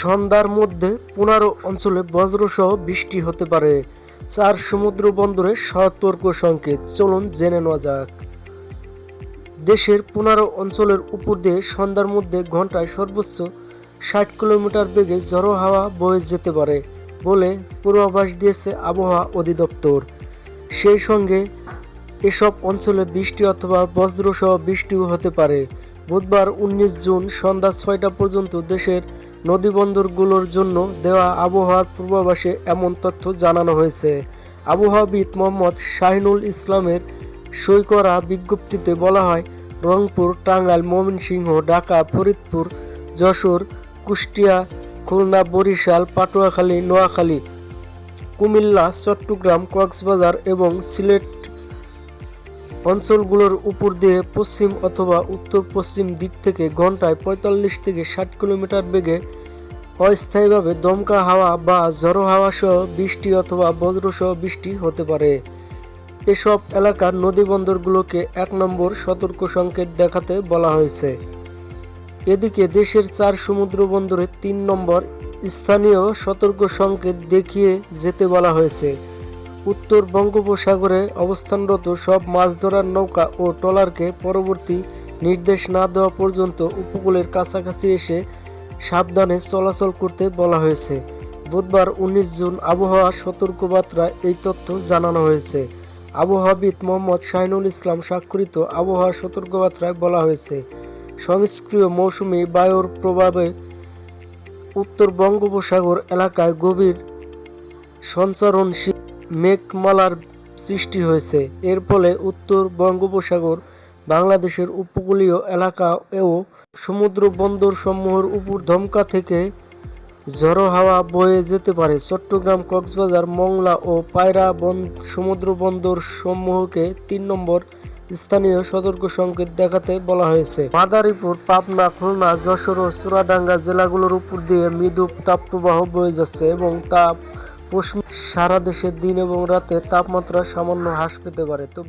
সন্ধ্যার মধ্যে পনেরো অঞ্চলে বজ্রসহ বৃষ্টি হতে পারে। চার সমুদ্র বন্দরে সতর্ক সংকেত, চলুন জেনে নেওয়া যাক। দেশের পনেরো অঞ্চলের উপর দিয়ে সন্ধ্যার মধ্যে ঘন্টায় সর্বোচ্চ ষাট কিলোমিটার বেগে জড়ো হাওয়া বয়ে যেতে পারে বলে পূর্বাভাস দিয়েছে আবহাওয়া অধিদপ্তর। সেই সঙ্গে এসব অঞ্চলে বৃষ্টি অথবা বজ্রসহ বৃষ্টিও হতে পারে। বুধবার উনিশ জুন সন্ধ্যা ছয়টা পর্যন্ত দেশের নদীবন্দরগুলোর জন্য দেওয়া আবহাওয়ার পূর্বাভাসে এমন তথ্য জানানো হয়েছে। আবহাওয়াবিদ মোহাম্মদ শাহিনুল ইসলামের সই করা বিজ্ঞপ্তিতে বলা হয়, রংপুর, টাঙ্গাইল, ময়মনসিংহ, ঢাকা, ফরিদপুর, যশোর, কুষ্টিয়া, খুলনা, বরিশাল, পাটুয়াখালী, নোয়াখালী, কুমিল্লা, চট্টগ্রাম, কক্সবাজার এবং সিলেট অঞ্চলগুলোর উপর দিয়ে পশ্চিম অথবা উত্তর পশ্চিম দিক থেকে ঘন্টায় পঁয়তাল্লিশ থেকে ষাট কিলোমিটার বেগে অস্থায়ীভাবে দমকা হাওয়া বা ঝড়ো হাওয়া সহ বৃষ্টি অথবা বজ্রসহ বৃষ্টি হতে পারে। এসব এলাকার নদীবন্দরগুলোকে এক নম্বর সতর্ক সংকেত দেখাতে বলা হয়েছে। এদিকে দেশের চার সমুদ্র বন্দরে তিন নম্বর স্থানীয় সতর্ক সংকেত দেখিয়ে যেতে বলা হয়েছে। উত্তর বঙ্গোপসাগরে অবস্থানরত সব মাছ ধরার নৌকা ও ট্রলারকে পরবর্তী নির্দেশ না দেওয়া পর্যন্ত উপকূলের কাছাকাছি এসে সাবধানে চলাচল করতে বলা হয়েছে। বুধবার উনিশ জুন আবহাওয়া সতর্কবার্তায় এই তথ্য জানানো হয়েছে। আবহাওয়াবিদ মোহাম্মদ শাহিনুল ইসলাম স্বাক্ষরিত আবহাওয়া সতর্কবার্তায় বলা হয়েছে, সংস্ক্রিয় মৌসুমী বায়ুর প্রভাবে উত্তর বঙ্গোপসাগর এলাকায় গভীর সঞ্চারণশীল মেঘমালার সৃষ্টি হয়েছে। এর ফলে উত্তর বঙ্গোপসাগর, বাংলাদেশের উপকূলীয় এলাকা ও সমুদ্র বন্দর সমূহের উপর ধমকা থেকে ঝড়ো হাওয়া বয়ে যেতে পারে। চট্টগ্রাম, কক্সবাজার, মংলা ও পায়রা সমুদ্র বন্দর সমূহকে তিন নম্বর স্থানীয় সতর্ক সংকেত দেখাতে বলা হয়েছে। মাদারীপুর, পাবনা, খুলনা, যশোর ও চুরাডাঙ্গা জেলাগুলোর উপর দিয়ে মৃদু তাপপ্রবাহ বয়ে যাচ্ছে এবং তা পশ্চিম সারা দেশে দিন এবং রাতে তাপমাত্রা সামান্য হ্রাস পেতে পারে। তো